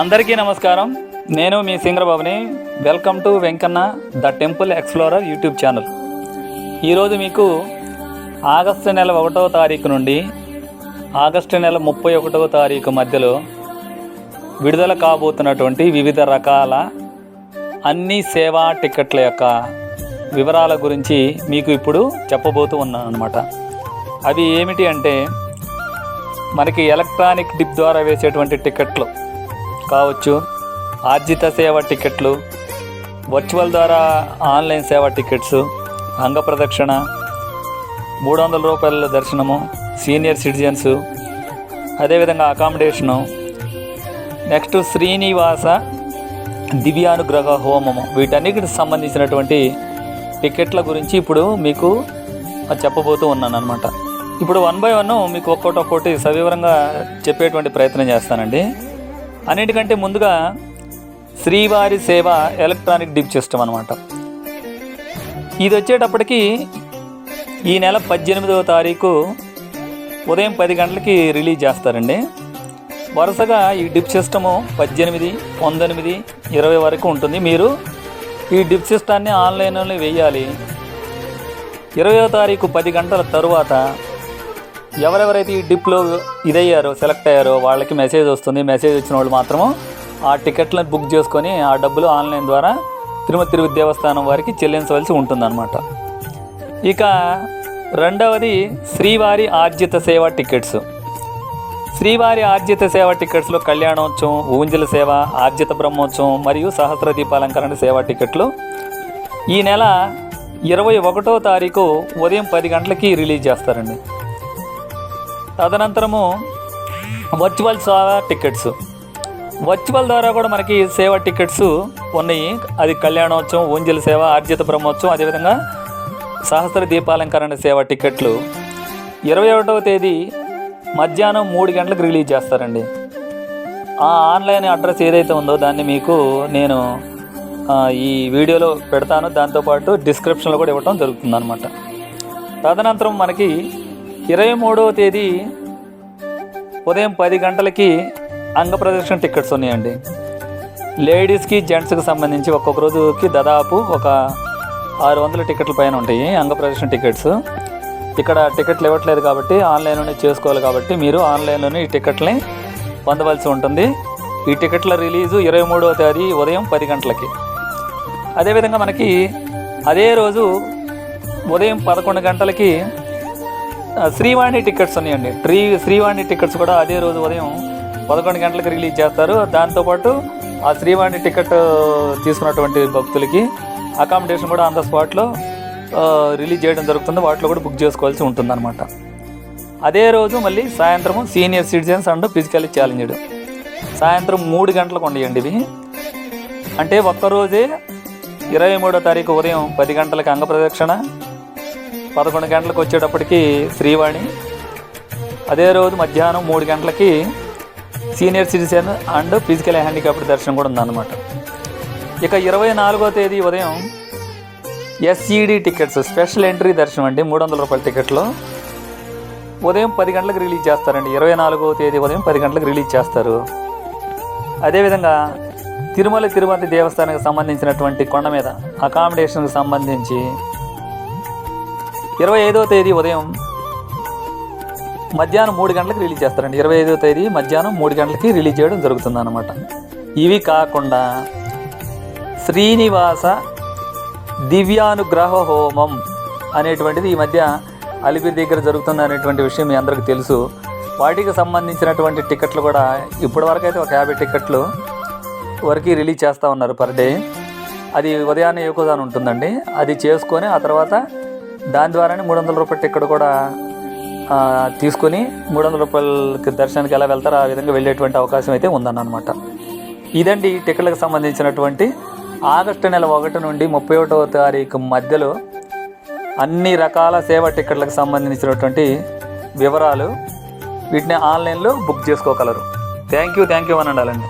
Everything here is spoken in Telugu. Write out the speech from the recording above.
అందరికీ నమస్కారం. నేను మీ సింగరబాబుని. Welcome to Venkanna the temple explorer YouTube channel. ఈరోజు మీకు ఆగస్టు నెల ఒకటవ తారీఖు నుండి ఆగస్టు నెల ముప్పై ఒకటవ తారీఖు మధ్యలో విడుదల కాబోతున్నటువంటి వివిధ రకాల అన్ని సేవా టికెట్ల యొక్క వివరాల గురించి మీకు ఇప్పుడు చెప్పబోతూ ఉన్నాను అనమాట అవి ఏమిటి అంటే మనకి ఎలక్ట్రానిక్ డిప్ ద్వారా వేసేటువంటి టికెట్లు కావచ్చు. ఆర్జిత సేవ టికెట్లు వర్చువల్ ద్వారా ఆన్లైన్ సేవ టికెట్స్ అంగప్రదక్షిణ మూడు వందల రూపాయల దర్శనము సీనియర్ సిటిజన్స్ అదేవిధంగా అకామిడేషను నెక్స్ట్ శ్రీనివాస దివ్యానుగ్రహ హోమము. వీటన్నిటికి సంబంధించినటువంటి టికెట్ల గురించి ఇప్పుడు మీకు చెప్పబోతూ ఉన్నాను అనమాట ఇప్పుడు వన్ బై వన్ మీకు ఒక్కోటి ఒక్కోటి సవివరంగా చెప్పేటువంటి ప్రయత్నం చేస్తానండి. అన్నిటికంటే ముందుగా శ్రీవారి సేవ ఎలక్ట్రానిక్ డిప్ సిస్టమ్ అనమాట ఇది వచ్చేటప్పటికి ఈ నెల పద్దెనిమిదవ తారీఖు ఉదయం పది గంటలకి రిలీజ్ చేస్తారండి. వరుసగా ఈ డిప్ సిస్టము పద్దెనిమిది పంతొమ్మిది ఇరవై వరకు ఉంటుంది. మీరు ఈ డిప్ సిస్టాన్ని ఆన్లైన్లో వేయాలి. ఇరవయో తారీఖు పది గంటల తరువాత ఎవరెవరైతే ఈ డిప్లో ఇదయ్యారో సెలెక్ట్ అయ్యారో వాళ్ళకి మెసేజ్ వస్తుంది. మెసేజ్ వచ్చిన వాళ్ళు మాత్రము ఆ టికెట్లను బుక్ చేసుకొని ఆ డబ్బులు ఆన్లైన్ ద్వారా తిరుమల తిరుపతి దేవస్థానం వారికి చెల్లించవలసి ఉంటుందన్నమాట. ఇక రెండవది శ్రీవారి ఆర్జిత సేవ టికెట్స్. శ్రీవారి ఆర్జిత సేవ టికెట్స్లో కళ్యాణోత్సవం ఊంజల సేవ ఆర్జిత బ్రహ్మోత్సవం మరియు సహస్ర దీపాలంకరణ సేవ టికెట్లు. ఈ నెల ఇరవై ఒకటో తారీఖు ఉదయం పది గంటలకి రిలీజ్ చేస్తారండి. తదనంతరము వర్చువల్ సేవ టికెట్స్ వర్చువల్ ద్వారా కూడా మనకి సేవ టికెట్స్ ఉన్నాయి. అది కళ్యాణోత్సవం ఊంజల సేవ ఆర్జిత బ్రహ్మోత్సవం అదేవిధంగా సహస్ర దీపాలంకరణ సేవ టికెట్లు ఇరవై ఒకటవ తేదీ మధ్యాహ్నం మూడు గంటలకు రిలీజ్ చేస్తారండి. ఆ ఆన్లైన్ అడ్రస్ ఏదైతే ఉందో దాన్ని మీకు నేను ఈ వీడియోలో పెడతాను. దాంతోపాటు డిస్క్రిప్షన్లో కూడా ఇవ్వటం జరుగుతుంది అనమాట తదనంతరం మనకి ఇరవై మూడవ తేదీ ఉదయం పది గంటలకి అంగ ప్రదర్శన టికెట్స్ ఉన్నాయండి. లేడీస్కి జెంట్స్కి సంబంధించి ఒక్కొక్క రోజుకి దాదాపు ఒక ఆరు వందల టికెట్ల పైన ఉంటాయి అంగ ప్రదర్శన టికెట్స్ ఇక్కడ టికెట్లు ఇవ్వట్లేదు కాబట్టి ఆన్లైన్లోనే చేసుకోవాలి కాబట్టి మీరు ఆన్లైన్లోనే ఈ టికెట్ని పొందవలసి ఉంటుంది. ఈ టికెట్ల రిలీజు ఇరవై మూడవ తేదీ ఉదయం పది గంటలకి. అదేవిధంగా మనకి అదే రోజు ఉదయం పదకొండు గంటలకి శ్రీవాణి టికెట్స్ ఉన్నాయండి. ట్రీ శ్రీవాణి టికెట్స్ కూడా అదే రోజు ఉదయం పదకొండు గంటలకు రిలీజ్ చేస్తారు. దాంతోపాటు ఆ శ్రీవాణి టికెట్ తీసుకున్నటువంటి భక్తులకి అకామిడేషన్ కూడా ఆన్ ద స్పాట్లో రిలీజ్ చేయడం జరుగుతుంది. వాటిలో కూడా బుక్ చేసుకోవాల్సి ఉంటుందన్నమాట. అదే రోజు మళ్ళీ సాయంత్రం senior citizens and physically challenged సాయంత్రం మూడు గంటలకు ఉండేయండి ఇవి. అంటే ఒక్కరోజే ఇరవై మూడో తారీఖు ఉదయం పది గంటలకు అంగ ప్రదక్షిణ పదకొండు గంటలకు వచ్చేటప్పటికి శ్రీవాణి. అదే రోజు మధ్యాహ్నం మూడు గంటలకి senior citizen and physical handicapped దర్శనం కూడా ఉందన్నమాట. ఇక ఇరవై నాలుగో తేదీ ఉదయం ఎస్ఈడి టికెట్స్ స్పెషల్ ఎంట్రీ దర్శనం అండి మూడు వందల రూపాయల టికెట్లో. ఉదయం పది గంటలకు రిలీజ్ చేస్తారండి ఇరవై నాలుగో తేదీ ఉదయం పది గంటలకు రిలీజ్ చేస్తారు. అదేవిధంగా తిరుమల తిరుపతి దేవస్థానానికి సంబంధించినటువంటి కొండ మీద అకామిడేషన్కి సంబంధించి ఇరవై ఐదో తేదీ ఉదయం మధ్యాహ్నం మూడు గంటలకు రిలీజ్ చేస్తారండి. ఇరవై ఐదో తేదీ మధ్యాహ్నం మూడు గంటలకి రిలీజ్ చేయడం జరుగుతుంది అనమాట ఇవి కాకుండా శ్రీనివాస దివ్యానుగ్రహ హోమం అనేటువంటిది ఈ మధ్య అలిపిరి దగ్గర జరుగుతుంది అనేటువంటి విషయం మీ అందరికీ తెలుసు. వాటికి సంబంధించినటువంటి టికెట్లు కూడా ఇప్పటి వరకు అయితే ఒక యాభై టికెట్లు వరకు రిలీజ్ చేస్తూ ఉన్నారు పర్ డే. అది ఉదయాన్నే ఎక్కువగానే ఉంటుందండి? అది చేసుకొని ఆ తర్వాత దాని ద్వారానే మూడు వందల రూపాయల టికెట్ కూడా తీసుకుని తీసుకొని మూడు వందల రూపాయలకి దర్శనానికి ఎలా వెళ్తారో ఆ విధంగా వెళ్ళేటువంటి అవకాశం అయితే ఉందన్నమాట. ఇదండి ఈ టికెట్లకు సంబంధించినటువంటి ఆగస్టు నెల ఒకటి నుండి ముప్పై ఒకటవ తారీఖు మధ్యలో అన్ని రకాల సేవ టికెట్లకు సంబంధించినటువంటి వివరాలు వీటిని ఆన్లైన్లో బుక్ చేసుకోగలరు. థ్యాంక్ యూ థ్యాంక్ యూ అని ఉండాలండి